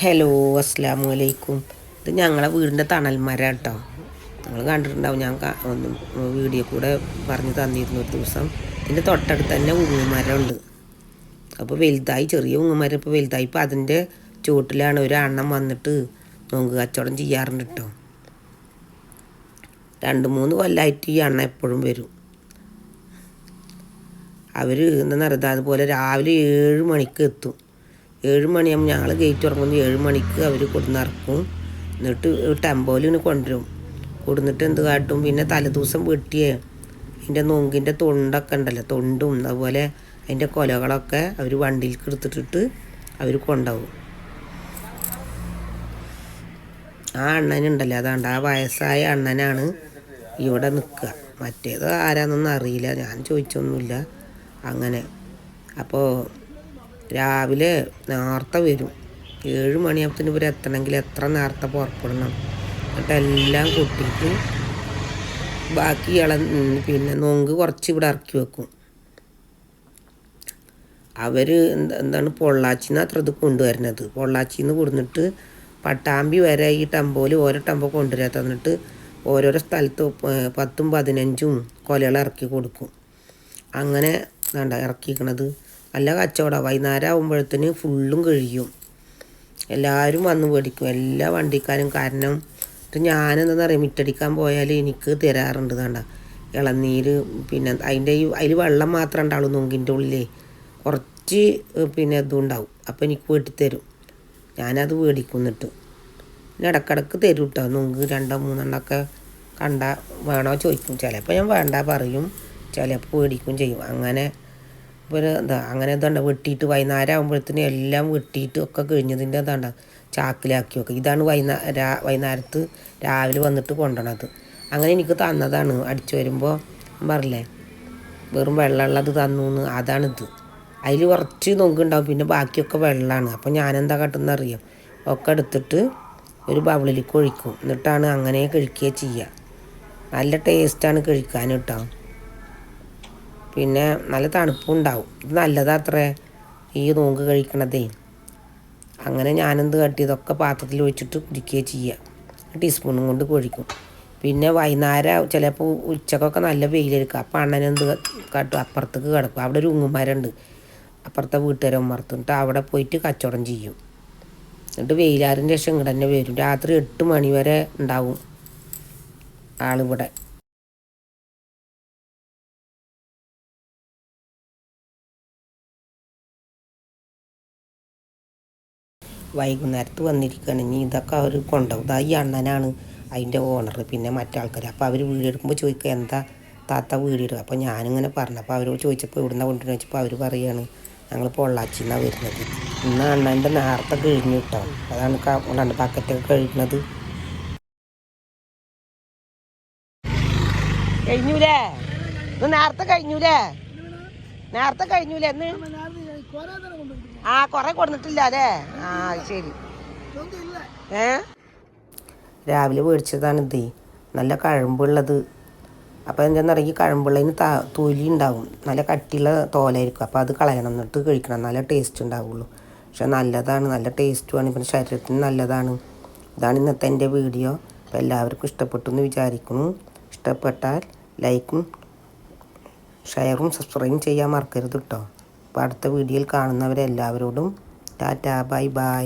Hello അസ്സാമു അലൈക്കും ഇത് ഞങ്ങളെ വീടിന്റെ തണൽമര കേട്ടോ നിങ്ങൾ കണ്ടിട്ടുണ്ടാവും ഞാൻ ഒന്ന് വീഡിയോ കൂടെ പറഞ്ഞു തന്നിരുന്നു ഒരു ദിവസം. ഇതിന്റെ തൊട്ടടുത്ത് തന്നെ ഉങ്ങുമരമുണ്ട്. അപ്പോൾ വലുതായി ചെറിയ ഉങ്ങുമരം ഇപ്പോൾ വലുതായി. ഇപ്പോൾ അതിന്റെ ചുവട്ടിലാണ് ഒരു അണ്ണം വന്നിട്ട് നോങ്ക് കച്ചവടം ചെയ്യാറുണ്ട് കേട്ടോ. രണ്ട് മൂന്ന് കൊല്ലമായിട്ട് ഈ അണ്ണ എപ്പോഴും വരും. അവർ എന്താ പറയുക അതുപോലെ രാവിലെ ഏഴ് മണിക്ക് എത്തും. ഏഴ് മണിയാകുമ്പോൾ ഞങ്ങൾ ഗേറ്റ് തുറക്കുമ്പോൾ ഏഴ് മണിക്ക് അവർ കൊടുന്നിറക്കും എന്നിട്ട് ടെമ്പോലിന് കൊണ്ടുവരും കൊടുന്നിട്ട് എന്ത് കാട്ടും? പിന്നെ തലേദിവസം വെട്ടിയേ. അതിന്റെ നൊങ്കിന്റെ തൊണ്ടൊക്കെ ഉണ്ടല്ലോ തൊണ്ടും അതുപോലെ അതിന്റെ കൊലകളൊക്കെ അവർ വണ്ടിയിൽ എടുത്തിട്ടിട്ട് അവർ കൊണ്ടാവും. ആ അണ്ണനുണ്ടല്ലോ അതാണ്ട് ആ വയസ്സായ അണ്ണനാണ് ഇവിടെ നിൽക്കുക മറ്റേത് ആരാന്നൊന്നും അറിയില്ല ഞാൻ ചോദിച്ചൊന്നുമില്ല അങ്ങനെ. അപ്പോൾ രാവിലെ നേരത്തെ വരും. ഏഴ് മണിയാകുമ്പത്തിന് ഇവർ എത്തണമെങ്കിൽ എത്ര നേരത്തെ പുറപ്പെടണം? എന്നിട്ട് എല്ലാം കൂട്ടിയിട്ട് ബാക്കി ഇള പിന്നെ നൊങ്ക് കുറച്ച് ഇവിടെ ഇറക്കി വെക്കും. അവർ എന്താണ് പൊള്ളാച്ചിന്ന് അത്ര ഇത് കൊണ്ടുവരുന്നത്. പൊള്ളാച്ചിന്ന് കൊടുന്നിട്ട് പട്ടാമ്പി വരെ ഈ ടെമ്പോയിൽ ഓരോ ടെമ്പോ കൊണ്ടുവരാ തന്നിട്ട് ഓരോരോ സ്ഥലത്ത് പത്തും പതിനഞ്ചും കൊലകൾ ഇറക്കി കൊടുക്കും. അങ്ങനെ വേണ്ട ഇറക്കിക്കണത്. നല്ല കച്ചവടം. വൈകുന്നേരം ആകുമ്പോഴത്തേന് ഫുള്ളും കഴിയും. എല്ലാവരും വന്ന് മേടിക്കും. എല്ലാ വണ്ടിക്കാരും. കാരണം ഇത് ഞാനെന്താണെന്ന് അറിയാം മിറ്റടിക്കാൻ പോയാൽ എനിക്ക് തരാറുണ്ട് വേണ്ട ഇളനീര് പിന്നെ അതിന്റെ അതിൽ വെള്ളം മാത്രം ഉണ്ടാവുള്ളൂ നുങ്കിന്റെ ഉള്ളിലേ. കുറച്ച് പിന്നെ ഇതും ഉണ്ടാവും. അപ്പോൾ എനിക്ക് വെട്ടിത്തരും തരും. ഞാനത് മേടിക്കും എന്നിട്ട്. പിന്നെ ഇടക്കിടക്ക് തരും കേട്ടോ നുങ്ക് രണ്ടോ മൂന്നെണ്ണമൊക്കെ കണ്ട വേണോ ചോദിക്കും. ചിലപ്പോൾ ഞാൻ വേണ്ട പറയും. ചിലപ്പോൾ മേടിക്കും ചെയ്യും. അങ്ങനെ ഒരു എന്താ അങ്ങനെ എന്താണ്ട വെട്ടിയിട്ട് വൈകുന്നേരം ആകുമ്പോഴത്തേനും എല്ലാം വെട്ടിയിട്ട് ഒക്കെ കഴിഞ്ഞതിന്റെ എന്താണ്ട ചാക്കിലാക്കി വെക്കുക ഇതാണ് വൈകുന്നേരം വൈകുന്നേരത്ത് രാവിലെ വന്നിട്ട് കൊണ്ടുപോണത് അങ്ങനെ എനിക്ക് തന്നതാണ്. അടിച്ചു വരുമ്പോൾ പറഞ്ഞില്ലേ വെറും വെള്ളമുള്ളത് തന്നു എന്ന് അതാണിത്. അതിൽ കുറച്ച് നൊങ്കുണ്ടാവും പിന്നെ ബാക്കിയൊക്കെ വെള്ളമാണ്. അപ്പോൾ ഞാനെന്താ കാട്ടുന്ന അറിയാം ഒക്കെ എടുത്തിട്ട് ഒരു ബൗളിലേക്ക് ഒഴിക്കും. എന്നിട്ടാണ് അങ്ങനെ കഴിക്കുക ചെയ്യുക. നല്ല ടേസ്റ്റാണ് കഴിക്കാൻ കേട്ടോ. പിന്നെ നല്ല തണുപ്പും ഉണ്ടാവും ഇത് നല്ലതാ അത്രേ ഈ നോങ്ക് കഴിക്കണതേ. അങ്ങനെ ഞാനെന്ത് കാട്ടി? ഇതൊക്കെ പാത്രത്തിൽ ഒഴിച്ചിട്ട് കുടിക്കുക ചെയ്യുക ടീസ്പൂണും കൊണ്ട് കൊഴിക്കും പിന്നെ വൈകുന്നേരം ചിലപ്പോൾ ഉച്ചക്കൊക്കെ നല്ല വെയിലെടുക്കുക അപ്പം അണ്ണനെന്ത് കാട്ടും? അപ്പുറത്തേക്ക് കിടക്കും. അവിടെ ഒരു ഉങ്ങുമാരുണ്ട്. അപ്പുറത്തെ വീട്ടുകാരെ ഉമ്മർത്തിട്ട് അവിടെ പോയിട്ട് കച്ചവടം ചെയ്യും. എന്നിട്ട് വെയിലാറിന്റെ ശേഷം ഇങ്ങോട്ട് തന്നെ വരും. രാത്രി എട്ട് മണി വരെ ഉണ്ടാവും ആളിവിടെ. വൈകുന്നേരത്ത് വന്നിരിക്കുകയാണ്. ഇനി ഇതൊക്കെ അവർ കൊണ്ടുപോകും. ഈ അണ്ണനാണ് അതിന്റെ ഓണർ പിന്നെ മറ്റാൾക്കാർ അപ്പോൾ അവർ വീഡിയോ എടുക്കുമ്പോൾ ചോദിക്കുക എന്താ താത്ത എടുക്കുക അപ്പോൾ ഞാനിങ്ങനെ പറഞ്ഞു. അപ്പോൾ അവരോട് ചോദിച്ചപ്പോൾ ഇവിടുന്ന് കൊണ്ടുവരുന്ന വെച്ചപ്പോൾ അവർ പറയുകയാണ് ഞങ്ങൾ പൊള്ളാച്ചിന്നാണ് വരുന്നത്. ഇന്ന് അണ്ണന്റെ നേരത്തെ കഴിഞ്ഞു കിട്ടാം അതാണ് രണ്ട് പാക്കറ്റൊക്കെ കഴിക്കുന്നത് കഴിഞ്ഞൂലേ? നേരത്തെ കഴിഞ്ഞൂലേ? നേരത്തെ കഴിഞ്ഞൂലേ എന്ന് ആ കൊറേ കൊടുത്തിട്ടില്ല അല്ലേ ആ ശരി. ഏ? രാവിലെ മേടിച്ചതാണ് ഇത്. നല്ല കഴമ്പുള്ളത്. അപ്പോൾ എന്താണെന്നറിയ കഴമ്പുള്ളതിന് ത തൊലി ഉണ്ടാവും. നല്ല കട്ടിയുള്ള തോലായിരിക്കും. അപ്പോൾ അത് കളയണം എന്നിട്ട് കഴിക്കണം. നല്ല ടേസ്റ്റ് ഉണ്ടാവുള്ളൂ. പക്ഷെ നല്ലതാണ്. നല്ല ടേസ്റ്റുമാണ് പിന്നെ ശരീരത്തിന് നല്ലതാണ്. ഇതാണ് ഇന്നത്തെ എന്റെ വീഡിയോ. അപ്പോൾ എല്ലാവർക്കും ഇഷ്ടപ്പെട്ടു എന്ന് വിചാരിക്കുന്നു. ഇഷ്ടപ്പെട്ടാൽ ലൈക്കും ഷെയറും സബ്സ്ക്രൈബും ചെയ്യാൻ മറക്കരുത് കേട്ടോ അടുത്ത വീഡിയോയിൽ കാണുന്നവരെല്ലാവരോടും ടാറ്റാ ബൈ ബൈ.